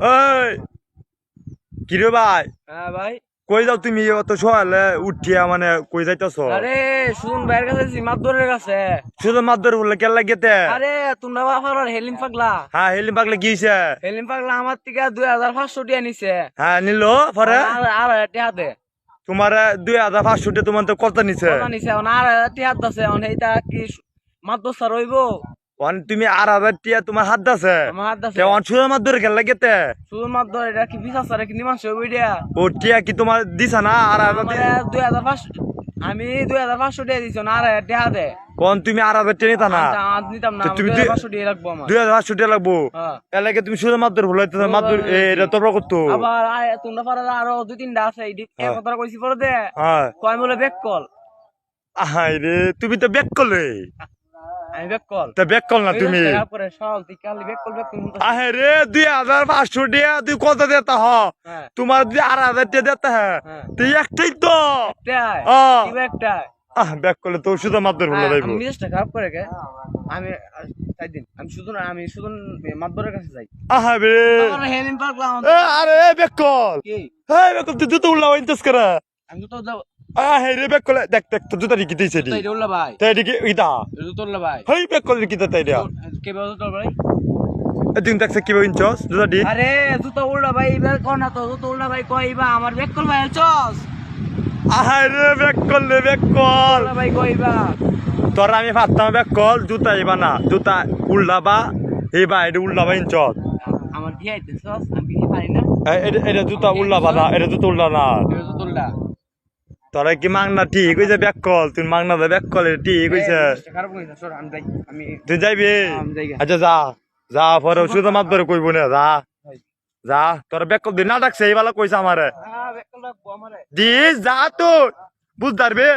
ওই কিরে ভাই? হ্যাঁ ভাই। কই যাও তুমি? সকালে উঠিয়া মানে কই যাইতেছ? আরে সুজন ভাইয়ের কাছে কাছে। শুধু মাদ্দর বললে কেন লাগেতে আরে তোমরা বাবার হেলিম পাগলা। হ্যাঁ হেলিম পাগলে গিয়েছে হেলিম পাগলা আমার থেকে দুই হাজার পাঁচশো টিয়া নিছে। হ্যাঁ নিল পরে? আর আর হাজার দে। তোমার দুই হাজার পাঁচশো টাকা তোমার তো কত নিছে? কথা নিছে? আর টিয়া আছে এইটা কি মাদ্রাসা রইব? অন তুমি আর হাজার টিয়া তোমার হাত আছে কেমন শুধু মাদ্দর কেন লাগেতে সুজন মাদ্দর এটা কি বিশ আছে কি নিমাস এটা ও টিয়া কি তোমার দিছা না? আর হাজার দুই হাজার পাঁচশো আমি দুই হাজার পাঁচশো টিয়া দিছি না আর হাজার টিয়া দে কোন তুমি আর হাজার টিয়া নিতা না? নিতাম না তো তুমি দুই হাজার পাঁচশো টিয়া লাগবো হাজার লাগবো। হ্যাঁ। এলাকে তুমি শুধু মাদ্দর ভুল মাদ্দর এটা তোমরা করতো। আবার তোমরা পারে আরও দুই তিনটা আছে এই হ্যাঁ। কথাটা কইছি পরে দে। হ্যাঁ। কয় বলে বেক কল আহাই রে তুমি তো বেক কল তুমি। আহে রে দুই হাজার পাঁচশো টাকা তুই কত দেতা হ? হ্যাঁ। তোমার দুই আর হাজার টাকা দেতা হ্যাঁ। তুই একটাই তো। আহ। কি ব্যাক করলে তো শুধু মাদ্দর ভুল হ্যাঁ, যাইব। আমি মিজাজটা খারাপ করে গে। আমি তাই দিন। আমি শুধু আমি শুধু মাতবরের কাছে যাই। আহা এ আরে ব্যাক কল কি? হ্যাঁ ব্যাক তুই জুতো উল্লা ইন্টাস করা? আমি তো কলে দেখ দেখ তো জুতা রিকি দিছে দি ভাই। তাই রিকি ইদা এটা তোল্লা ভাই। হেই ব্যাক কল রিকি তাই দিয়া? কে বাজু তোল ভাই? এ দিন দেখছে কি জুতা দি। আরে জুতো ভাই এবার কোন না তো জুতো উল্লা ভাই আমার বেক কল ভাই করলে ব্যাক কল ভাই কইবা তোরা আমি ভাবতাম ব্যাক কল জুতা ইবা না জুতা উল্লা বা এটা উল্লা বা ইঞ্চস। আমার দিয়ে আইতে চস আমি কি পারি না? এটা জুতা উল্লা বা না এটা জুতা উল্লা না। এটা জুতো উল্লা তোরা কি মাংনা ঠিক হয়েছে ব্যাক কল তুই মাংনা দে ব্যাক কল ঠিক হয়েছে খারাপ কইছ সর আমি যাই আমি তুই যাইবি? আচ্ছা যা। যা পরে শুধু মাত ধরে কইব না যা। যা তোর ব্যাক কল দিন না ডাকছে এই বেলা কইছে আমারে। হ্যাঁ দিস যা তুই বুঝ দারবে